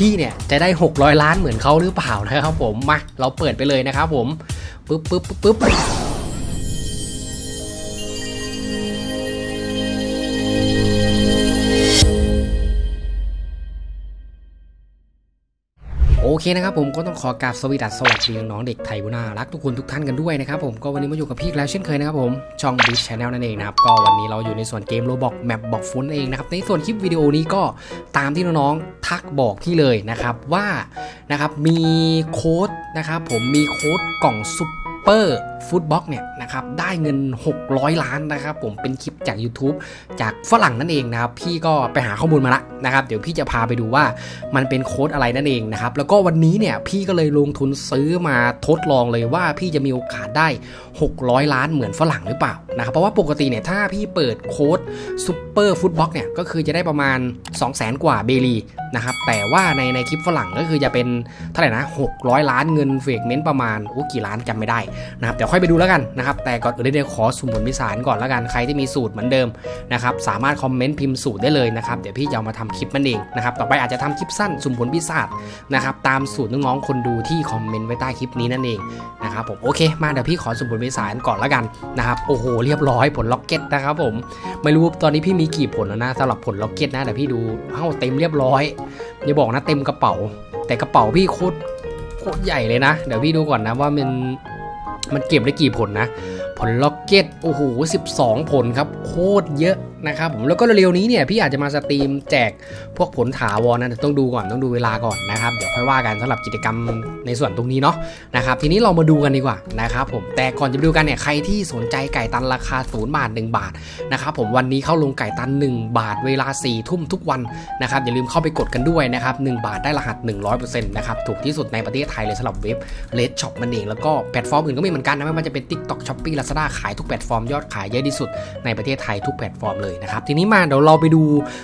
พี่เนี่ยจะได้ 600 ล้านเหมือนเขาหรือเปล่านะครับผมมาเราเปิดไปเลยนะครับผมปึ๊บปึ๊บปึ๊บปึ๊บ โอเคนะครับผมก็ต้องขอกราบสวัสดีสวัสดีน้องเด็กไทยบุนารักทุกคนทุกท่านกันด้วยนะครับผมก็วันนี้มาอยู่กับพี่แล้วเช่นเคยนะครับผมช่องบิ๊กชาแนลนั่นเองนะครับก็วันนี้เราอยู่ในส่วนเกมโรบอกแมปบอกฟุนเองนะครับในส่วนคลิปวิดีโอนี้ก็ตามที่น้องๆทักบอกพี่เลยนะครับว่านะครับมีโค้ดนะครับผมมีโค้ดกล่องซุปเปอร์ ฟุตบ็อกเนี่ยนะครับได้เงิน 600 ล้านนะครับผมเป็นคลิปจาก YouTube จากฝรั่งนั่นเองนะครับพี่ก็ไปหาข้อมูลมาละนะครับเดี๋ยวพี่จะพาไปดูว่ามันเป็นโค้ดอะไรนั่นเองนะครับแล้วก็วันนี้เนี่ยพี่ก็เลยลงทุนซื้อมาทดลองเลยว่าพี่จะมีโอกาสได้ 600 ล้านเหมือนฝรั่งหรือเปล่านะครับเพราะว่าปกติเนี่ยถ้าพี่เปิดโค้ดซูเปอร์ฟุตบ็อกเนี่ยก็คือจะได้ประมาณ 200,000 กว่าเบลีนะครับแต่ว่าในในคลิปฝรั่งก็คือจะเป็นเท่าไหร่นะ600 ล้านเงินเฟกเมนต์ประมาณโอ้กี่ล้านจำไม่ได้นะครับเดี๋ยวค่อยไปดูแล้วกันนะครับ แต่ก่อนอื่นเดี๋ยวขอสุ่มผลพิสารก่อนแล้วกันใครที่มีสูตรเหมือนเดิมนะครับสามารถคอมเมนต์พิมพ์สูตรได้เลยนะครับเดี๋ยวพี่จะเอามาทำคลิปมันเองนะครับต่อไปอาจจะทำคลิปสั้นสุ่มผลพิศาจนะครับตามสูตรน้องๆคนดูที่คอมเมนต์ไว้ใต้คลิปนี้นั่นเองนะครับผมโอเคมาเดี๋ยวพี่ขอสุ่มผลพิสารก่อนแล้วกันนะครับโอ้โหเรียบร้อยผลล็อกเก็ตนะครับผมไม่รู้ตอนนี้พี่มีกี่ผลแล้วนะสำหรับผลล็อกเก็ตนะเดี๋ยวพี่ดูเอ้าเต็มเรียบร้อยอย่าบอกนะเต็มกระเป๋า แต่กระเป๋าพี่โคตรโคตรใหญ่เลยนะ เดี๋ยวพี่ดูก่อนนะว่ามัน มันเก็บได้กี่ผลนะ ผลล็อกเก็ตโอ้โห12 ผลครับ โคตรเยอะนะครับผมแล้วก็เร็วๆนี้เนี่ยพี่อาจจะมาสตรีมแจกพวกผลถาวรนะต่ต้องดูก่อนต้องดูเวลาก่อนนะครับเดี๋ยวค่อยว่ากันสำหรับกิจกรรมในส่วนตรงนี้เนาะนะครับทีนี้เรามาดูกันดีกว่านะครับผมแต่ก่อนจะไปดูกันเนี่ยใครที่สนใจไก่ตันราคา0บาท1 บาทนะครับผมวันนี้เข้าลงไก่ตัน 1 บาทเวลา4ทุ่มทุกวันนะครับอย่าลืมเข้าไปกดกันด้วยนะครับ1บาทได้รหัส 100%นะครับถูกที่สุดในประเทศไทยเลยสำหรับเว็บเลดช็อปมันเองแล้วก็แพลตฟอร์มอื่นก็มีเหมือนกันนะไม่ว่าจะเป็น TikTok Shopee Lazada ขายทุกแพลตฟอร์มยอดขายเยอะที่สุดในประเทศไทยทุกแพลตฟอร์มเลยนะครับทีนี้มาเดี๋ยวเราไปดู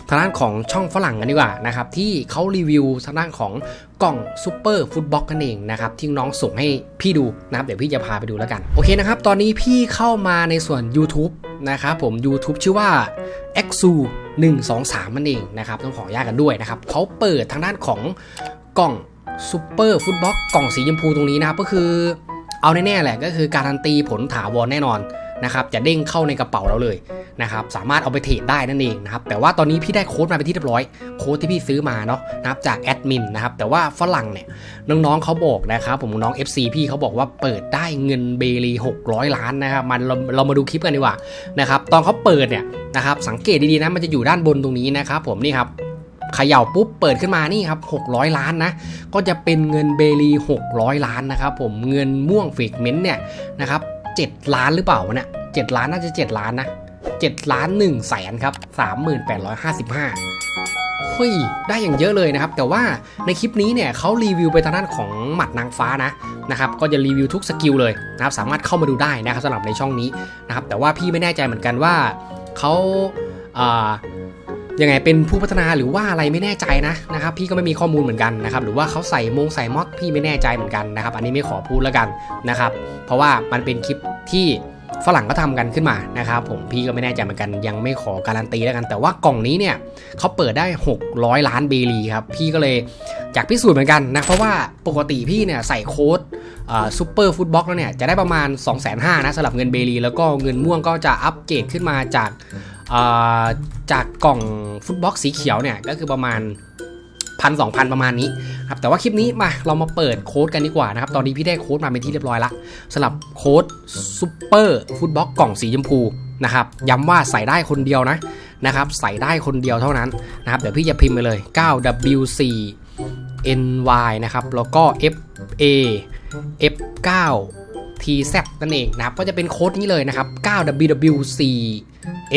ทางด้านของช่องฝรั่งกันดีกว่านะครับที่เขารีวิวทางด้านของกล่องซูเปอร์ฟุตบ็อกกันเองนะครับที่น้องส่งให้พี่ดูนะครับเดี๋ยวพี่จะพาไปดูแล้วกัน โอเคนะครับตอนนี้พี่เข้ามาในส่วน YouTube นะครับผม YouTube ชื่อว่า x u 1 2 3 มันเองนะครับต้องขออนุญาตกันด้วยนะครับเขาเปิดทางด้านของกล่องซูเปอร์ฟุตบ็อกกล่องสีชมพูตรงนี้นะครับก็คือเอาแน่ๆแหละก็คือการันตีผลถาวรแน่นอน นะครับจะเด้งเข้าในกระเป๋าเราเลยนะครับสามารถเอาไปเทรดได้นั่นเองนะครับแต่ว่าตอนนี้พี่ได้โค้ดมาเป็นที่เรียบร้อยโค้ดที่พี่ซื้อมาเนาะนะครับจากแอดมินนะครับแต่ว่าฝรั่งเนี่ยน้องๆเขาบอกนะครับผมน้อง FC พี่เขาบอกว่าเปิดได้เงินเบลี600 ล้านนะครับมันเราเรามาดูคลิปกันดีกว่านะครับตอนเขาเปิดเนี่ยนะครับสังเกตดีๆนะมันจะอยู่ด้านบนตรงนี้นะครับผมนี่ครับเขย่าปุ๊บเปิดขึ้นมานี่ครับ600 ล้านนะ ก็จะเป็นเงินเบลี 600 ล้านนะครับผมเงินม่วงเฟกเมนต์เนี่ยนะครับ 7 ล้านหรือเปล่าวะเนี่ย7ล้านน่าจะ 7 ล้านนะ7ล้าน1แสนครับ 3855เฮ้ย ได้อย่างเยอะเลยนะครับ แต่ว่าในคลิปนี้เนี่ยเขารีวิวไปทางด้านของหมัดนางฟ้านะนะครับ ก็จะรีวิวทุกสกิลเลยนะครับ สามารถเข้ามาดูได้นะครับสำหรับในช่องนี้นะครับ แต่ว่าพี่ไม่แน่ใจเหมือนกันว่าเขาอ่า ยังไงเป็นผู้พัฒนาหรือว่าอะไรไม่แน่ใจนะนะครับพี่ก็ไม่มีข้อมูลเหมือนกันนะครับหรือว่าเขาใส่มงใส่มอดพี่ไม่แน่ใจเหมือนกันนะครับอันนี้ไม่ขอพูดแล้วกันนะครับเพราะว่ามันเป็นคลิปที่ฝรั่งก็ทำกันขึ้นมานะครับผมพี่ก็ไม่แน่ใจเหมือนกันยังไม่ขอการันตีแล้วกัน แต่ว่ากล่องนี้เนี่ยเขาเปิดได้ 600 ล้านเบลีครับพี่ก็เลยอยากพิสูจน์เหมือนกันนะเพราะว่าปกติพี่เนี่ยใส่โค้ดซูเปอร์ฟุตบ็อกแล้วเนี่ยจะได้ประมาณ 2 5 0 0 0นะสำหรับเงินเบลีแล้วก็เงินม่วงก็จะอัปเกรดขึ้นมาจาก จากกล่องฟุตบ็อกสีเขียวเนี่ยก็คือประมาณพันสองพันประมาณนี้ครับแต่ว่าคลิปนี้มาเรามาเปิดโค้ดกันดีกว่านะครับ ตอนนี้พี่ได้โค้ดมาเป็นที่เรียบร้อยละสำหรับโค้ดซูเปอร์ฟุตบ็อกกล่องสีชมพูนะครับย้ำว่าใส่ได้คนเดียวนะนะครับใส่ได้คนเดียวเท่านั้นนะครับเดี๋ยวพี่จะพิมพ์ไปเลย 9W4 NY นะครับแล้วก็ FA F9 TZ นั่นเองนะครับก็จะเป็นโค้ดนี้เลยนะครับ 9WW4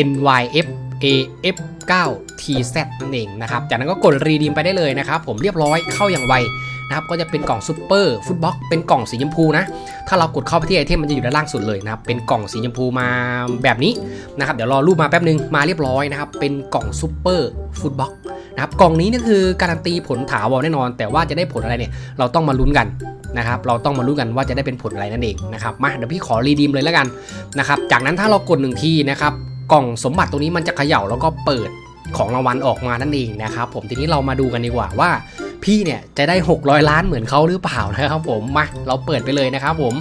NYF AF 9 TZ นั่นเองนะครับจากนั้นก็กดรีดีมไปได้เลยนะครับผมเรียบร้อยเข้าอย่างไวนะครับก็จะเป็นกล่องซูเปอร์ฟุตบ็อกเป็นกล่องสีชมพูนะถ้าเรากดเข้าไปที่ไอเทมมันจะอยู่ด้านล่างสุดเลยนะครับเป็นกล่องสีชมพูมาแบบนี้นะครับเดี๋ยวรอรูปมาแป๊บนึงมาเรียบร้อยนะครับเป็นกล่องซูเปอร์ฟุตบ็อกนะครับกล่องนี้นี่คือการันตีผลถาวรแน่นอน แต่ว่าจะได้ผลอะไรเนี่ยเราต้องมาลุ้นกันนะครับเราต้องมาลุ้นกันว่าจะได้เป็นผลอะไรนั่นเองนะครับมาเดี๋ยวพี่ขอรีดีมเลยแล้วกันนะครับจากนั้นถ้าเรากดหนึ่งทีนะครับ กล่องสมบัติตรงนี้มันจะเขย่าแล้วก็เปิดของรางวัลออกมานั่นเองนะครับผมทีนี้เรามาดูกันดีกว่าว่า พี่เนี่ยจะได้ 600 ล้านเหมือนเขาหรือเปล่านะครับผมมาเราเปิดไปเลยนะครับผม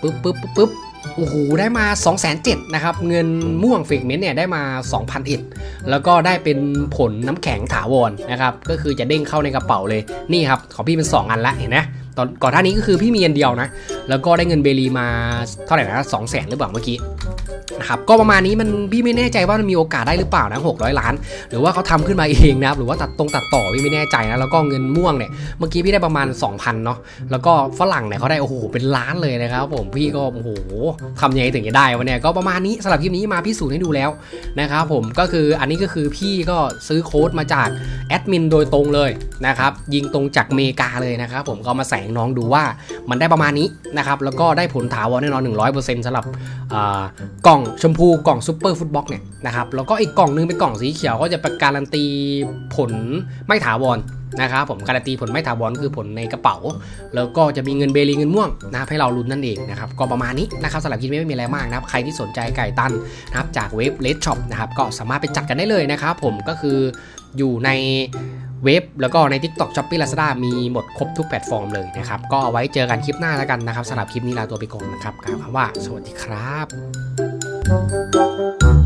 ปึ๊บปึ๊บปึ๊บปึ๊บโอ้โหได้มา2 7 0 0 0นะครับ เงินม่วงเฟกเมนต์เนี่ยได้มา 2,001แล้วก็ได้เป็นผลน้ำแข็งถาวรนะครับ ก็คือจะเด้งเข้าในกระเป๋าเลยนี่ครับ ของพี่เป็น 2 อันละเห็นไหมตอนก่อนหน้านี้ก็คือพี่มีอันเดียวนะ แล้วก็ได้เงินเบลีมาเท่าไหร่นะสองแสนหรือเปล่าเมื่อกี้ นะครับก็ประมาณนี้มันพี่ไม่แน่ใจว่ามันมีโอกาสได้หรือเปล่านะ600 ล้าน หรือว่าเขาทำขึ้นมาเองนะครับหรือว่าตัดตรงตัดต่อพี่ไม่แน่ใจนะแล้วก็เงินม่วงเนี่ยเมื่อกี้พี่ได้ประมาณ 2,000เนาะแล้วก็ฝรั่งเนี่ยเขาได้โอ้โหเป็นล้านเลยนะครับผมพี่ก็โอ้โหทำยังไงถึงจะได้วะเนี่ยก็ประมาณนี้สำหรับคลิปนี้มาพิสูจน์ให้ดูแล้วนะครับผมก็คืออันนี้ก็คือพี่ก็ซื้อโค้ดมาจากแอดมินโดยตรงเลยนะครับยิงตรงจากเมกาเลยนะครับผมก็มาแสงน้องดูว่ามันได้ประมาณนี้นะครับแล้วก็ได้ผลถาวรแน่นอน100%สำหรับอ่ากล่องชมพูกล่องซูเปอร์ฟุตบ็อกเนี่ยนะครับแล้วก็อีกกล่องนึงเป็นกล่องสีเขียวก็จะประการันตีผลไม่ถาวรนะครับผมการันตีผลไม่ถาวรคือผลในกระเป๋า แล้วก็จะมีเงินเบลีเงินม่วงนะครับให้เราลุ้นนั่นเองนะครับก็ประมาณนี้นะครับสำหรับคลิปนี้ไม่มีอะไรมากนะครับใครที่สนใจไก่ตันนะครับจากเว็บเลดช็อปนะครับก็สามารถไปจัดกันได้เลยนะครับผมก็คืออยู่ในเว็บแล้วก็ใน TikTok Shopee Lazada มีหมดครบทุกแพลตฟอร์มเลยนะครับ ก็เอาไว้เจอกันคลิปหน้าแล้วกันนะครับสำหรับคลิปนี้ลาตัวไปก่อนนะครับกล่าวคำว่าสวัสดีครับ Thank you.